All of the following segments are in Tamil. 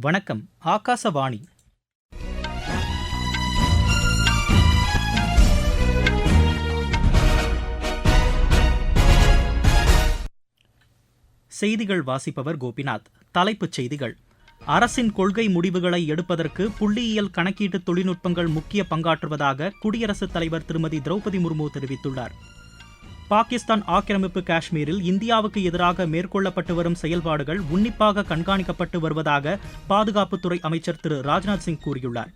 வணக்கம் ஆகாசவாணி. செய்திகள் வாசிப்பவர் கோபிநாத். தலைப்புச் செய்திகள். அரசின் கொள்கை முடிவுகளை எடுப்பதற்கு புள்ளியியல் கணக்கீட்டு தொழில்நுட்பங்கள் முக்கிய பங்காற்றுவதாக குடியரசுத் தலைவர் திருமதி திரௌபதி முர்மு தெரிவித்துள்ளார். பாகிஸ்தான் ஆக்கிரமிப்பு காஷ்மீரில் இந்தியாவுக்கு எதிராக மேற்கொள்ளப்பட்டு வரும் செயல்பாடுகள் உன்னிப்பாக கண்காணிக்கப்பட்டு வருவதாக பாதுகாப்புத்துறை அமைச்சர் திரு ராஜ்நாத் சிங் கூறியுள்ளார்.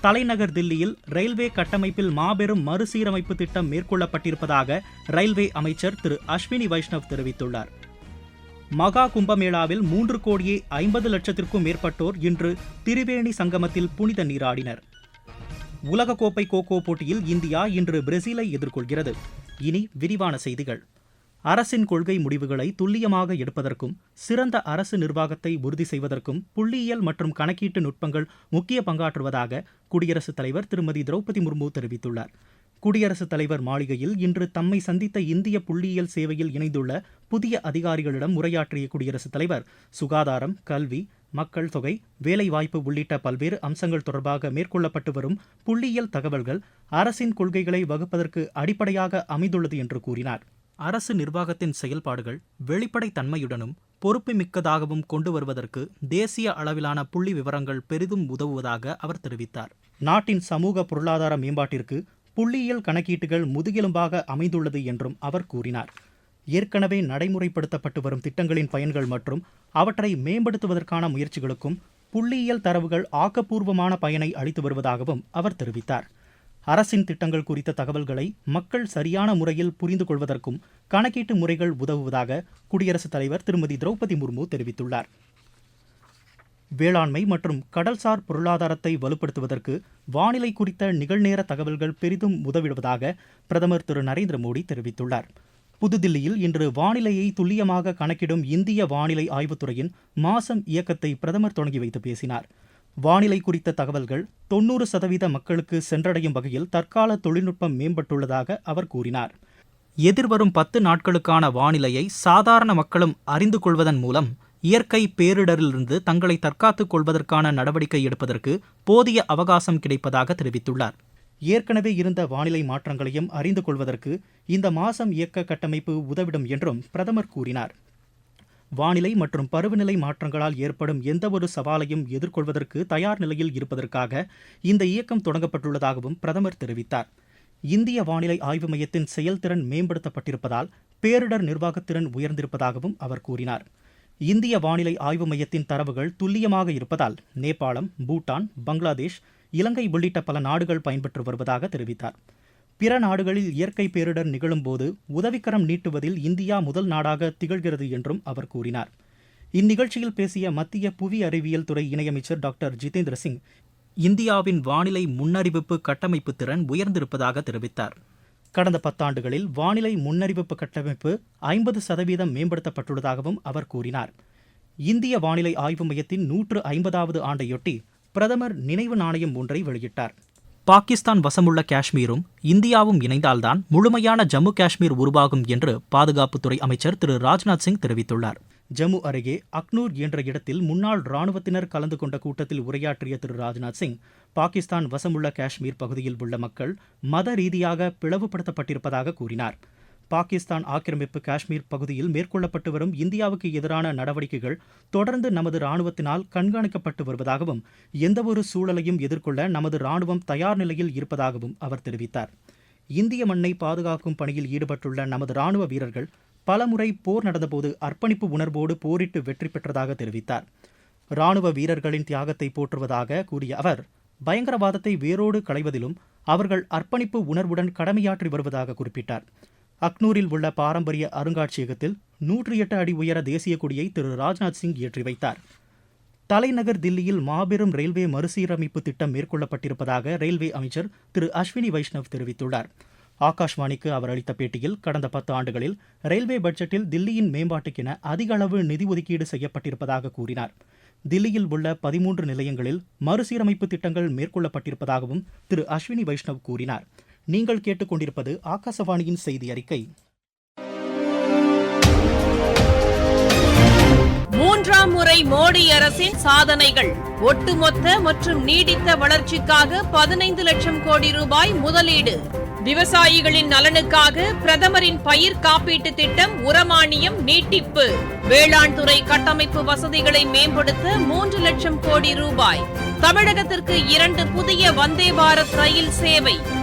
தலைநகர் தில்லியில் ரயில்வே கட்டமைப்பில் மாபெரும் மறுசீரமைப்பு திட்டம் மேற்கொள்ளப்பட்டிருப்பதாக ரயில்வே அமைச்சர் திரு அஸ்வினி வைஷ்ணவ் தெரிவித்துள்ளார். மகா கும்பமேளாவில் மூன்று கோடியே ஐம்பது லட்சத்திற்கும் மேற்பட்டோர் இன்று திரிவேணி சங்கமத்தில் புனித நீராடினர். உலகக்கோப்பை கோகோ போட்டியில் இந்தியா இன்று பிரேசிலை எதிர்கொள்கிறது. இனி விரிவான செய்திகள். அரசின் கொள்கை முடிவுகளை துல்லியமாக எடுப்பதற்கும் சிறந்த அரசு நிர்வாகத்தை உறுதி செய்வதற்கும் புள்ளியியல் மற்றும் கணக்கீட்டு நுட்பங்கள் முக்கிய பங்காற்றுவதாக குடியரசுத் தலைவர் திருமதி திரௌபதி முர்மு தெரிவித்துள்ளார். குடியரசுத் தலைவர் மாளிகையில் இன்று தம்மை சந்தித்த இந்திய புள்ளியியல் சேவையில் இணைந்துள்ள புதிய அதிகாரிகளிடம் உரையாற்றிய குடியரசுத் தலைவர் சுகாதாரம் கல்வி மக்கள் தொகை வேலைவாய்ப்பு உள்ளிட்ட பல்வேறு அம்சங்கள் தொடர்பாக மேற்கொள்ளப்பட்டு வரும் புள்ளியியல் தகவல்கள் அரசின் கொள்கைகளை வகுப்பதற்கு அடிப்படையாக அமைந்துள்ளது என்று கூறினார். அரசு நிர்வாகத்தின் செயல்பாடுகள் வெளிப்படைத்தன்மையுடனும் பொறுப்புமிக்கதாகவும் கொண்டு வருவதற்கு தேசிய அளவிலான புள்ளி விவரங்கள் பெரிதும் உதவுவதாக அவர் தெரிவித்தார். நாட்டின் சமூக பொருளாதார மேம்பாட்டிற்கு புள்ளியியல் கணக்கீட்டுகள் முதுகெலும்பாக அமைந்துள்ளது என்றும் அவர் கூறினார். ஏற்கனவே நடைமுறைப்படுத்தப்பட்டு வரும் திட்டங்களின் பயன்கள் மற்றும் அவற்றை மேம்படுத்துவதற்கான முயற்சிகளுக்கும் புள்ளியியல் தரவுகள் ஆக்கப்பூர்வமான பயனை அளித்து வருவதாகவும் அவர் தெரிவித்தார். அரசின் திட்டங்கள் குறித்த தகவல்களை மக்கள் சரியான முறையில் புரிந்து கொள்வதற்கும் கணக்கீட்டு முறைகள் உதவுவதாக குடியரசுத் தலைவர் திருமதி திரௌபதி முர்மு தெரிவித்துள்ளார். வேளாண்மை மற்றும் கடல்சார் பொருளாதாரத்தை வலுப்படுத்துவதற்கு வானிலை குறித்த நிகழ்நேர தகவல்கள் பெரிதும் உதவிடுவதாக பிரதமர் திரு நரேந்திர மோடி தெரிவித்துள்ளார். புதுதில்லியில் இன்று வானிலையை துல்லியமாக கணக்கிடும் இந்திய வானிலை ஆய்வுத்துறையின் மாசம் இயக்கத்தை பிரதமர் தொடங்கி வைத்து பேசினார். வானிலை குறித்த தகவல்கள் தொன்னூறு சதவீத மக்களுக்கு சென்றடையும் வகையில் தற்கால தொழில்நுட்பம் மேம்பட்டுள்ளதாக அவர் கூறினார். எதிர்வரும் பத்து நாட்களுக்கான வானிலையை சாதாரண மக்களும் அறிந்து கொள்வதன் மூலம் இயற்கை பேரிடரிலிருந்து தங்களை தற்காத்துக் கொள்வதற்கான நடவடிக்கை எடுப்பதற்கு போதிய அவகாசம் கிடைப்பதாக தெரிவித்துள்ளார். ஏற்கனவே இருந்த வானிலை மாற்றங்களையும் அறிந்து கொள்வதற்கு இந்த மாசம் இயக்க கட்டமைப்பு உதவிடும் என்றும் பிரதமர் கூறினார். வானிலை மற்றும் பருவநிலை மாற்றங்களால் ஏற்படும் எந்தவொரு சவாலையும் எதிர்கொள்வதற்கு தயார் நிலையில் இருப்பதற்காக இந்த இயக்கம் தொடங்கப்பட்டுள்ளதாகவும் பிரதமர் தெரிவித்தார். இந்திய வானிலை ஆய்வு மையத்தின் செயல்திறன் மேம்படுத்தப்பட்டிருப்பதால் பேரிடர் நிர்வாகத்திறன் உயர்ந்திருப்பதாகவும் அவர் கூறினார். இந்திய வானிலை ஆய்வு மையத்தின் தரவுகள் துல்லியமாக இருப்பதால் நேபாளம் பூட்டான் பங்களாதேஷ் இலங்கை உள்ளிட்ட பல நாடுகள் பயன்பெற்று வருவதாக தெரிவித்தார். பிற நாடுகளில் இயற்கை பேரிடர் நிகழும்போது உதவிக்கரம் நீட்டுவதில் இந்தியா முதல் நாடாக திகழ்கிறது என்றும் அவர் கூறினார். இந்நிகழ்ச்சியில் பேசிய மத்திய புவி அறிவியல் துறை இணையமைச்சர் டாக்டர் ஜிதேந்திர சிங் இந்தியாவின் வானிலை முன்னறிவிப்பு கட்டமைப்பு திறன் உயர்ந்திருப்பதாக தெரிவித்தார். கடந்த பத்தாண்டுகளில் வானிலை முன்னறிவிப்பு கட்டமைப்பு ஐம்பது சதவீதம் மேம்படுத்தப்பட்டுள்ளதாகவும் அவர் கூறினார். இந்திய வானிலை ஆய்வு மையத்தின் நூற்று ஐம்பதாவது ஆண்டையொட்டி பிரதமர் நினைவு நாணயம் ஒன்றை வெளியிட்டார். பாகிஸ்தான் வசமுள்ள காஷ்மீரும் இந்தியாவும் இணைந்தால்தான் முழுமையான ஜம்மு காஷ்மீர் உருவாகும் என்று பாதுகாப்புத்துறை அமைச்சர் திரு ராஜ்நாத் சிங் தெரிவித்துள்ளார். ஜம்மு அருகே அக்னூர் என்ற இடத்தில் முன்னாள் ராணுவத்தினர் கலந்து கொண்ட கூட்டத்தில் உரையாற்றிய திரு ராஜ்நாத் சிங் பாகிஸ்தான் வசமுள்ள காஷ்மீர் பகுதியில் உள்ள மக்கள் மத ரீதியாக பிளவுபடுத்தப்பட்டிருப்பதாக கூறினார். பாகிஸ்தான் ஆக்கிரமிப்பு காஷ்மீர் பகுதியில் மேற்கொள்ளப்பட்டு வரும் இந்தியாவுக்கு எதிரான நடவடிக்கைகள் தொடர்ந்து நமது ராணுவத்தினால் கண்காணிக்கப்பட்டு வருவதாகவும் எந்தவொரு சூழலையும் எதிர்கொள்ள நமது ராணுவம் தயார் நிலையில் இருப்பதாகவும் அவர் தெரிவித்தார். இந்திய மண்ணை பாதுகாக்கும் பணியில் ஈடுபட்டுள்ள நமது ராணுவ வீரர்கள் பலமுறை போர் நடந்தபோது அர்ப்பணிப்பு உணர்வோடு போரிட்டு வெற்றி பெற்றதாக தெரிவித்தார். ராணுவ வீரர்களின் தியாகத்தை போற்றுவதாக கூறிய அவர் பயங்கரவாதத்தை வேரோடு களைவதிலும் அவர்கள் அர்ப்பணிப்பு உணர்வுடன் கடமையாற்றி வருவதாக குறிப்பிட்டார். அக்னூரில் உள்ள பாரம்பரிய அருங்காட்சியகத்தில் நூற்றி எட்டு அடி உயர தேசிய கொடியை திரு ராஜ்நாத் சிங் ஏற்றி வைத்தார். தலைநகர் தில்லியில் மாபெரும் ரயில்வே மறுசீரமைப்பு திட்டம் மேற்கொள்ளப்பட்டிருப்பதாக ரயில்வே அமைச்சர் திரு அஸ்வினி வைஷ்ணவ் தெரிவித்துள்ளார். ஆகாஷ்வாணிக்கு அவர் அளித்த பேட்டியில் கடந்த பத்து ஆண்டுகளில் ரயில்வே பட்ஜெட்டில் தில்லியின் மேம்பாட்டுக்கென அதிக அளவு நிதி ஒதுக்கீடு செய்யப்பட்டிருப்பதாக கூறினார். தில்லியில் உள்ள பதிமூன்று நிலையங்களில் மறுசீரமைப்பு திட்டங்கள் மேற்கொள்ளப்பட்டிருப்பதாகவும் திரு அஸ்வினி வைஷ்ணவ் கூறினார். நீங்கள் கேட்டுக்கொண்டிருப்பது ஆகாசவாணியின் செய்தி அறிக்கை. மூன்றாம் முறை மோடி அரசின் சாதனைகள். ஒட்டுமொத்த மற்றும் நீடித்த வளர்ச்சிக்காக பதினைந்து லட்சம் கோடி ரூபாய் முதலீடு. விவசாயிகளின் நலனுக்காக பிரதமரின் பயிர் காப்பீட்டு திட்டம் உரமானியம் நீட்டிப்பு. வேளாண் துறை கட்டமைப்பு வசதிகளை மேம்படுத்த மூன்று லட்சம் கோடி ரூபாய். தமிழகத்திற்கு இரண்டு புதிய வந்தே பாரத் ரயில் சேவை.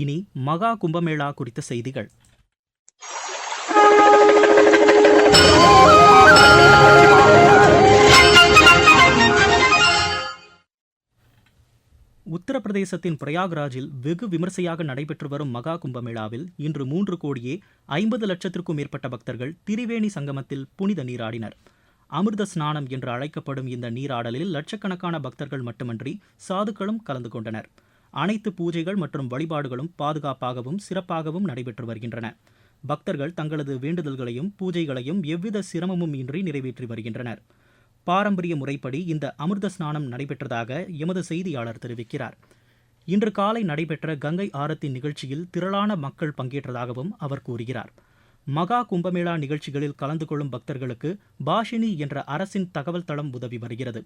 இனி மகா கும்பமேளா குறித்த செய்திகள். உத்தரப்பிரதேசத்தின் பிரயாக்ராஜில் வெகு விமர்சையாக நடைபெற்று வரும் மகா கும்பமேளாவில் இன்று மூன்று கோடியே ஐம்பது லட்சத்திற்கும் மேற்பட்ட பக்தர்கள் திரிவேணி சங்கமத்தில் புனித நீராடினர். அமிர்த ஸ்நானம் என்று அழைக்கப்படும் இந்த நீராடலில் லட்சக்கணக்கான பக்தர்கள் மட்டுமன்றி சாதுக்களும் கலந்து கொண்டனர். அனைத்து பூஜைகள் மற்றும் வழிபாடுகளும் பாதுகாப்பாகவும் சிறப்பாகவும் நடைபெற்று வருகின்றன. பக்தர்கள் தங்களது வேண்டுதல்களையும் பூஜைகளையும் எவ்வித சிரமமும் இன்றி நிறைவேற்றி வருகின்றனர். பாரம்பரிய முறைப்படி இந்த அமிர்த ஸ்நானம் நடைபெற்றதாக எமது செய்தியாளர் தெரிவிக்கிறார். இன்று காலை நடைபெற்ற கங்கை ஆரத்தி நிகழ்ச்சியில் திரளான மக்கள் பங்கேற்றதாகவும் அவர் கூறுகிறார். மகா கும்பமேளா நிகழ்ச்சிகளில் கலந்து கொள்ளும் பக்தர்களுக்கு பாஷினி என்ற அரசின் தகவல் தளம் உதவி வருகிறது.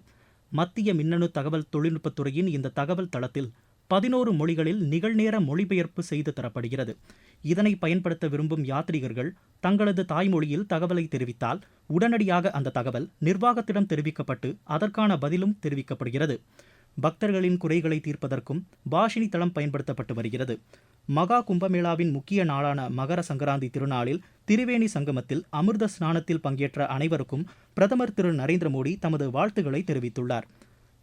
மத்திய மின்னணு தகவல் தொழில்நுட்பத்துறையின் இந்த தகவல் தளத்தில் பதினோரு மொழிகளில் நிகழ்நேர மொழிபெயர்ப்பு செய்து தரப்படுகிறது. இதனை பயன்படுத்த விரும்பும் யாத்ரீகர்கள் தங்களது தாய்மொழியில் தகவலை தெரிவித்தால் உடனடியாக அந்த தகவல் நிர்வாகத்திடம் தெரிவிக்கப்பட்டு அதற்கான பதிலும் தெரிவிக்கப்படுகிறது. பக்தர்களின் குறைகளை தீர்ப்பதற்கும் பாஷினி தளம் பயன்படுத்தப்பட்டு வருகிறது. மகா கும்பமேளாவின் முக்கிய நாளான மகர சங்கராந்தி திருநாளில் திரிவேணி சங்கமத்தில் அமிர்த ஸ்நானத்தில் பங்கேற்ற அனைவருக்கும் பிரதமர் திரு நரேந்திர மோடி தமது வாழ்த்துக்களை தெரிவித்துள்ளார்.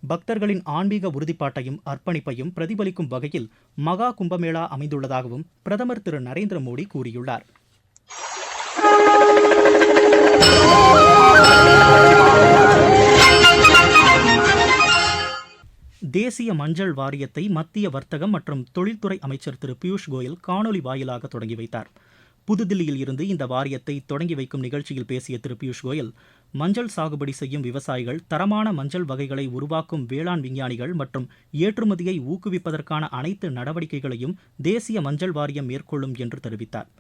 பக்தர்களின் ஆன்மீக உறுதிப்பாட்டையும் அர்ப்பணிப்பையும் பிரதிபலிக்கும் வகையில் மகா கும்பமேளா அமைந்துள்ளதாகவும் பிரதமர் திரு நரேந்திர மோடி கூறியுள்ளார். தேசிய மஞ்சள் வாரியத்தை மத்திய வர்த்தகம் மற்றும் தொழில்துறை அமைச்சர் திரு பியூஷ் கோயல் காணொலி வாயிலாக தொடங்கி வைத்தார். புதுதில்லியில் இருந்து இந்த வாரியத்தை தொடங்கி வைக்கும் நிகழ்ச்சியில் பேசிய திரு பியூஷ் கோயல் மஞ்சள் சாகுபடி செய்யும் விவசாயிகள் தரமான மஞ்சள் வகைகளை உருவாக்கும் வேளாண் விஞ்ஞானிகள் மற்றும் ஏற்றுமதியை ஊக்குவிப்பதற்கான அனைத்து நடவடிக்கைகளையும் தேசிய மஞ்சள் வாரியம் மேற்கொள்ளும் என்று தெரிவித்தார்.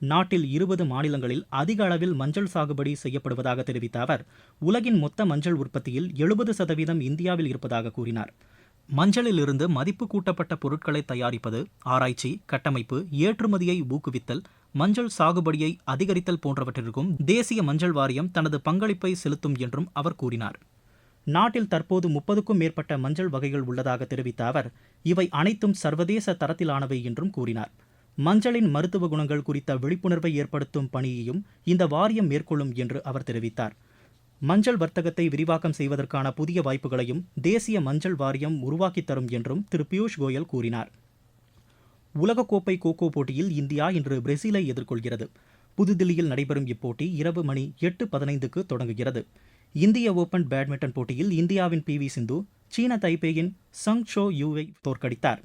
நாட்டில் இருபது மாநிலங்களில் அதிக அளவில் மஞ்சள் சாகுபடி செய்யப்படுவதாக தெரிவித்த அவர் உலகின் மொத்த மஞ்சள் உற்பத்தியில் எழுபது சதவீதம் இந்தியாவில் இருப்பதாக கூறினார். மஞ்சளிலிருந்து மதிப்பு கூட்டப்பட்ட பொருட்களை தயாரிப்பது ஆராய்ச்சி கட்டமைப்பு ஏற்றுமதியை ஊக்குவித்தல் மஞ்சள் சாகுபடியை அதிகரித்தல் போன்றவற்றிற்கும் தேசிய மஞ்சள் வாரியம் தனது பங்களிப்பை செலுத்தும் என்றும் அவர் கூறினார். நாட்டில் தற்போது முப்பதுக்கும் மேற்பட்ட மஞ்சள் வகைகள் உள்ளதாக தெரிவித்த அவர் இவை அனைத்தும் சர்வதேச தரத்திலானவை என்றும் கூறினார். மஞ்சளின் மருத்துவ குணங்கள் குறித்த விழிப்புணர்வை ஏற்படுத்தும் பணியையும் இந்த வாரியம் மேற்கொள்ளும் என்று அவர் தெரிவித்தார். மஞ்சள் வர்த்தகத்தை விரிவாக்கம் செய்வதற்கான புதிய வாய்ப்புகளையும் தேசிய மஞ்சள் வாரியம் உருவாக்கித் தரும் என்றும் திரு பியூஷ் கோயல் கூறினார். உலகக்கோப்பை கோகோ போட்டியில் இந்தியா இன்று பிரேசிலை எதிர்கொள்கிறது. புதுதில்லியில் நடைபெறும் இப்போட்டி இரவு மணி எட்டு பதினைந்துக்கு தொடங்குகிறது. இந்திய ஓபன் பேட்மிண்டன் போட்டியில் இந்தியாவின் பி வி சிந்து சீன தைபேயின் சங் ஷோ யூவை தோற்கடித்தார்.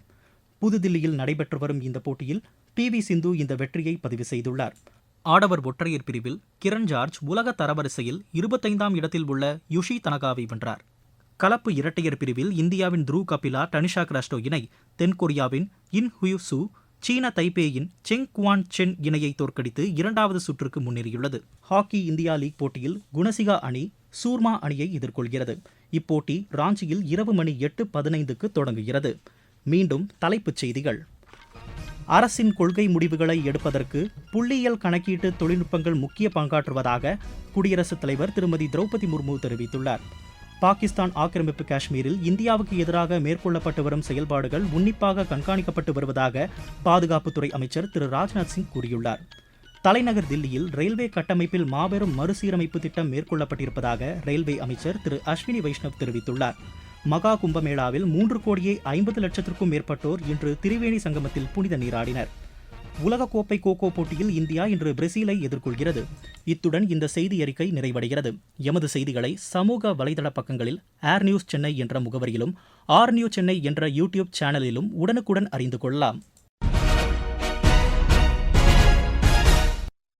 புதுதில்லியில் நடைபெற்று வரும் இந்த போட்டியில் பி வி சிந்து இந்த வெற்றியை பதிவு செய்துள்ளார். ஆடவர் ஒற்றையர் பிரிவில் கிரண் ஜார்ஜ் உலக தரவரிசையில் இருபத்தைந்தாம் இடத்தில் உள்ள யுஷி தனகாவை வென்றார். கலப்பு இரட்டையர் பிரிவில் இந்தியாவின் த்ரூ கபிலா டனிஷா கிராஸ்டோ இணை தென்கொரியாவின் இன் ஹுயுசு சீன தைபேயின் செங் குவான் சென் இணையை தோற்கடித்து இரண்டாவது சுற்றுக்கு முன்னேறியுள்ளது. ஹாக்கி இந்தியா லீக் போட்டியில் குணசிகா அணி சூர்மா அணியை எதிர்கொள்கிறது. இப்போட்டி ராஞ்சியில் இரவு மணி எட்டு பதினைந்துக்கு தொடங்குகிறது. மீண்டும் தலைப்புச் செய்திகள். அரசின் கொள்கை முடிவுகளை எடுப்பதற்கு புள்ளியியல் கணக்கீட்டு தொழில்நுட்பங்கள் முக்கிய பங்காற்றுவதாக குடியரசுத் தலைவர் திருமதி திரௌபதி முர்மு தெரிவித்துள்ளார். பாகிஸ்தான் ஆக்கிரமிப்பு காஷ்மீரில் இந்தியாவுக்கு எதிராக மேற்கொள்ளப்பட்டு வரும் செயல்பாடுகள் உன்னிப்பாக கண்காணிக்கப்பட்டு வருவதாக பாதுகாப்புத்துறை அமைச்சர் திரு ராஜ்நாத் சிங் கூறியுள்ளார். தலைநகர் தில்லியில் ரயில்வே கட்டமைப்பில் மாபெரும் மறுசீரமைப்பு திட்டம் மேற்கொள்ளப்பட்டிருப்பதாக ரயில்வே அமைச்சர் திரு அஸ்வினி வைஷ்ணவ் தெரிவித்துள்ளார். மகா கும்பமேளாவில் மூன்று கோடியே ஐம்பது லட்சத்திற்கும் மேற்பட்டோர் இன்று திரிவேணி சங்கமத்தில் புனித நீராடினர். உலகக்கோப்பை கோகோ போட்டியில் இந்தியா இன்று பிரேசிலை எதிர்கொள்கிறது. இத்துடன் இந்த செய்தி அறிக்கை நிறைவடைகிறது. எமது செய்திகளை சமூக வலைதள பக்கங்களில் ஏர் நியூஸ் சென்னை என்ற முகவரியிலும் ஆர் நியூஸ் சென்னை என்ற யூடியூப் சேனலிலும் உடனுக்குடன் அறிந்து கொள்ளலாம்.